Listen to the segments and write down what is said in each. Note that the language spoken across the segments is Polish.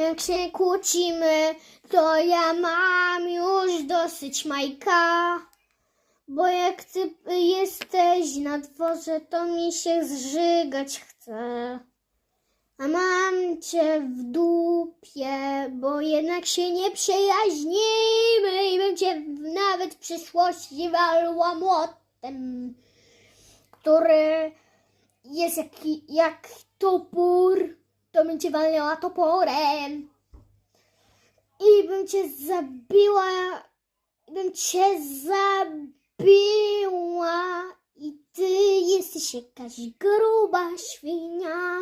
Jak się kłócimy, to ja mam już dosyć Majka. Bo jak ty jesteś na dworze, to mi się zżygać chce. A mam cię w dupie, bo jednak się nie przyjaźnimy i bym cię nawet w przyszłości walła młotem, który jest jak, jak topór, to bym cię walnęła toporem. I bym cię zabiła, bym cię zabiła i ty jesteś jakaś gruba świnia.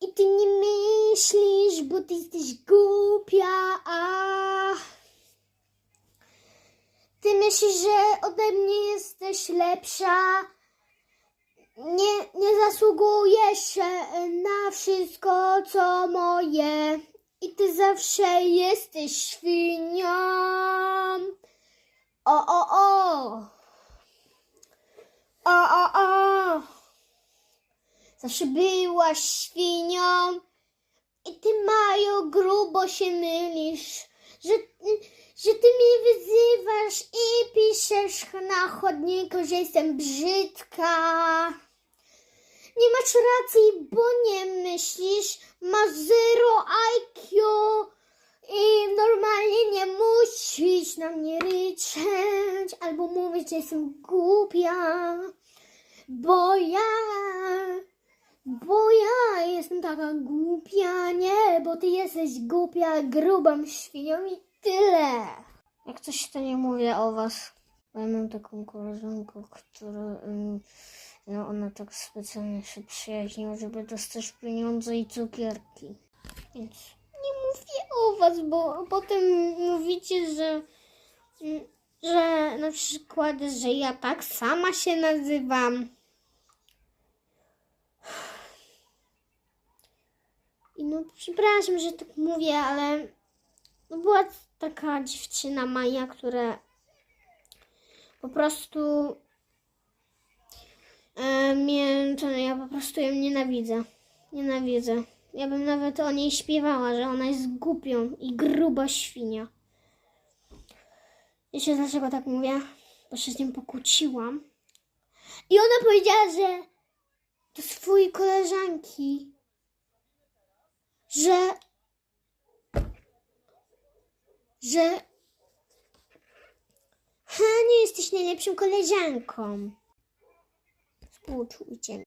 I ty nie myślisz, bo ty jesteś głupia, a ty myślisz, że ode mnie jesteś lepsza. Zasługujesz e, na wszystko, co moje. I ty zawsze jesteś świnią. O, o, o. O, o, o. Zawsze byłaś świnią i ty Majo grubo się mylisz, że, że ty mnie wyzywasz i piszesz na chodniku, że jestem brzydka. Nie masz racji, bo nie myślisz, masz zero IQ i normalnie nie musisz na mnie ryczeć albo mówić, że jestem głupia, bo ja bo ja jestem taka głupia, nie, bo ty jesteś głupia, grubą świnią i tyle. Jak coś to nie mówię o was. Ja mam taką koleżankę, która, no ona tak specjalnie się przyjaźniła, żeby dostać pieniądze i cukierki. Więc nie mówię o was, bo potem mówicie, że, że na przykład, że ja tak sama się nazywam. I no, przepraszam, że tak mówię, ale no była taka dziewczyna Maja, która po prostu to ja po prostu ją nienawidzę. Nienawidzę. Ja bym nawet o niej śpiewała, że ona jest głupią i gruba świnia. Wiecie dlaczego tak mówię? Bo się z nią pokłóciłam. I ona powiedziała, że do swojej koleżanki, że że ha, nie jesteś najlepszą koleżanką. Współczujcie mi.